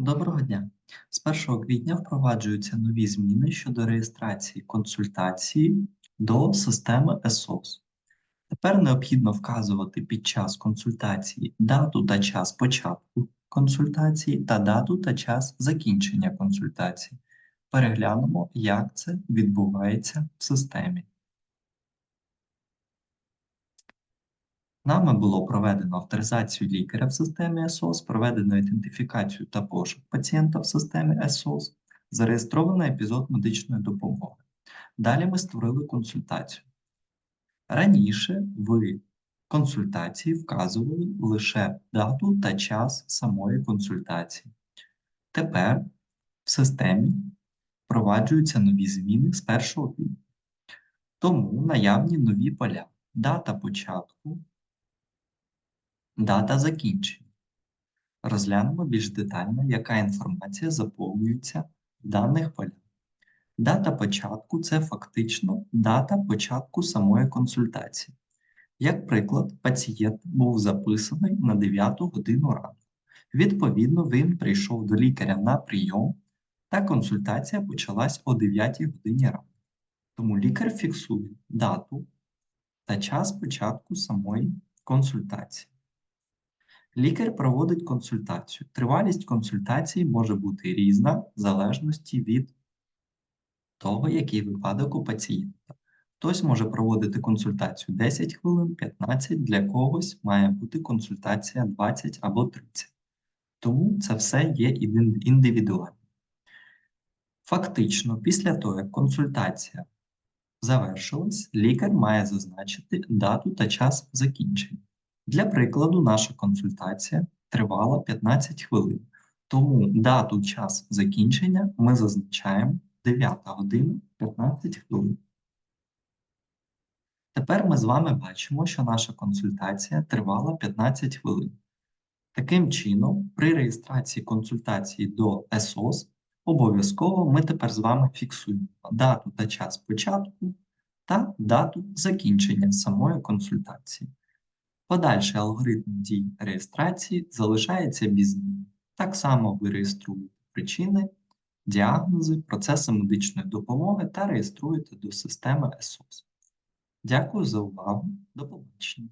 Доброго дня! З 1 квітня впроваджуються нові зміни щодо реєстрації консультації до системи ESOS. Тепер необхідно вказувати під час консультації дату та час початку консультації та дату та час закінчення консультації. Переглянемо, як це відбувається в системі. Нами було проведено авторизацію лікаря в системі ЕСОС, проведено ідентифікацію та пошук пацієнта в системі ЕСОС, зареєстровано епізод медичної допомоги. Далі ми створили консультацію. Раніше в консультації вказували лише дату та час самої консультації. Тепер в системі впроваджуються нові зміни з 1 квітня. Тому наявні нові поля дата початку, Дата закінчення. Розглянемо більш детально, яка інформація заповнюється в даних полях. Дата початку це фактично дата початку самої консультації. Як приклад, пацієнт був записаний на 9 годину ранку. Відповідно, він прийшов до лікаря на прийом, та консультація почалась о 9 годині ранку. Тому лікар фіксує дату та час початку самої консультації. Лікар проводить консультацію. Тривалість консультації може бути різна в залежності від того, який випадок у пацієнта. Хтось може проводити консультацію 10 хвилин, 15, для когось має бути консультація 20 або 30. Тому це все є індивідуально. Фактично, після того, як консультація завершилась, лікар має зазначити дату та час закінчення. Для прикладу, наша консультація тривала 15 хвилин, тому дату час закінчення ми зазначаємо 9 година 15 хвилин. Тепер ми з вами бачимо, що наша консультація тривала 15 хвилин. Таким чином, при реєстрації консультації до ЕСОС обов'язково ми тепер з вами фіксуємо дату та час початку та дату закінчення самої консультації. Подальший алгоритм дій реєстрації залишається без. Так само ви реєструєте причини, діагнози, процеси медичної допомоги та реєструєте до системи ЕСОС. Дякую за увагу. До побачення.